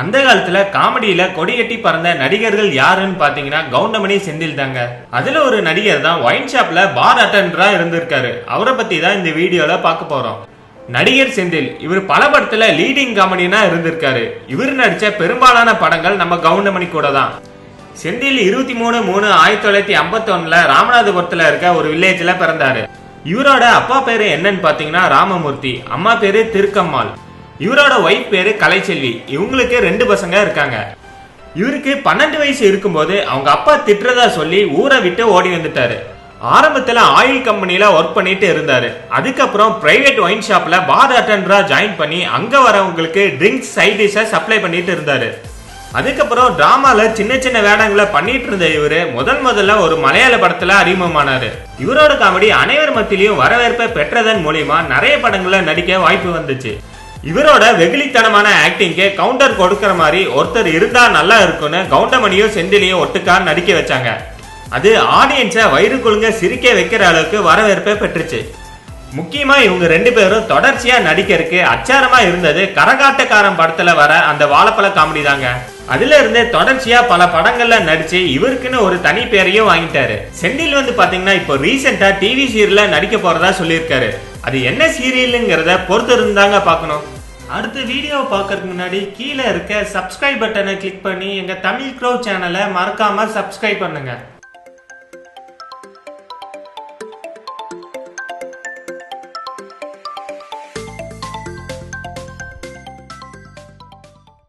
அந்த காலத்துல காமெடியில கொடியட்டி பறந்த நடிகர்கள் யாருன்னு பாத்தீங்கன்னா கவுண்டமணி செந்தில் தாங்க. அதுல ஒரு நடிகர் தான் ஒயின் ஷாப்ல பார் அட்டண்டரா இருந்திருக்காரு. அவரை பத்தி தான் இந்த வீடியோல பார்க்க போறோம். நடிகர் செந்தில் இவர் பல படத்துல லீடிங் காமெடினா இருந்திருக்காரு. இவர் நடிச்ச பெரும்பாலான படங்கள் நம்ம கவுண்டமணி கூட தான். செந்தில் இருபத்தி மூணு மூணு ஆயிரத்தி தொள்ளாயிரத்தி ஐம்பத்தி ராமநாதபுரத்துல இருக்க ஒரு வில்லேஜ்ல பிறந்தாரு. இவரோட அப்பா பேரு என்னன்னு பாத்தீங்கன்னா ராமமூர்த்தி அம்மா பேரு திருக்கம்மாள். இவரோட ஒய்ஃப் பேரு கலைச்செல்வி. இவங்களுக்கு ரெண்டு பசங்க இருக்காங்க. இவருக்கு பன்னெண்டு வயசு இருக்கும்போது அவங்க அப்பா திட்டுறதா சொல்லி ஊரை விட்டு ஓடி வந்துட்டாரு. ஆரம்பத்தில் ஆயில் கம்பெனியில் ஒர்க் பண்ணிட்டு இருந்தாரு. அதுக்கப்புறம் பிரைவேட் ஒயின் ஷாப்பில் பார் அட்டண்டராக ஜாயின் பண்ணி அங்கே வரவங்களுக்கு ட்ரிங்க்ஸ் சைட் டிஷ்ஷை சப்ளை பண்ணிட்டு இருந்தாரு. அதுக்கப்புறம் டிராமாவில் சின்ன சின்ன வேடங்களை பண்ணிட்டு இருந்த இவரு முதல் முதல்ல ஒரு மலையாள படத்தில் அறிமுகமானார். இவரோட காமெடி அனைவர் மத்தியிலையும் வரவேற்பை பெற்றதன் மூலியமா நிறைய படங்களில் நடிக்க வாய்ப்பு வந்துச்சு. இவரோட வெகுளித்தனமான ஆக்டிங்க்கு கவுண்டர் கொடுக்கிற மாதிரி ஒருத்தர் இருந்தா நல்லா இருக்கும்னு கவுண்டமணியும் செந்திலையும் ஒட்டுக்கா நடிக்க வச்சாங்க. அது ஆடியன்ஸை வயிறு குழுங்க சிரிக்க வைக்கிற அளவுக்கு வரவேற்பை பெற்றுச்சு. முக்கியமா இவங்க ரெண்டு பேரும் தொடர்ச்சியா நடிக்கிறதுக்கு அச்சாரமா இருந்தது கரகாட்டக்காரன் படத்துல வர அந்த வாழைப்பழ காமெடி தாங்க. அதுல இருந்து தொடர்ச்சியா பல படங்கள்ல நடிச்சு இவருக்குன்னு ஒரு தனி பேரையும் வாங்கிட்டாரு. செந்தில் வந்து பாத்தீங்கன்னா இப்போ ரீசெண்டா டிவி சீரியல்ல நடிக்க போறதா சொல்லியிருக்காரு. அது என்ன சீரியலுங்கிறத பொறுத்து இருந்தாங்க பார்க்கணும். அடுத்த வீடியோவை பார்க்கறதுக்கு முன்னாடி கீழே இருக்க சப்ஸ்கிரைப் பட்டனை கிளிக் பண்ணி எங்கள் தமிழ் க்ரோ சேனலை மறக்காமல் சப்ஸ்கிரைப் பண்ணுங்கள்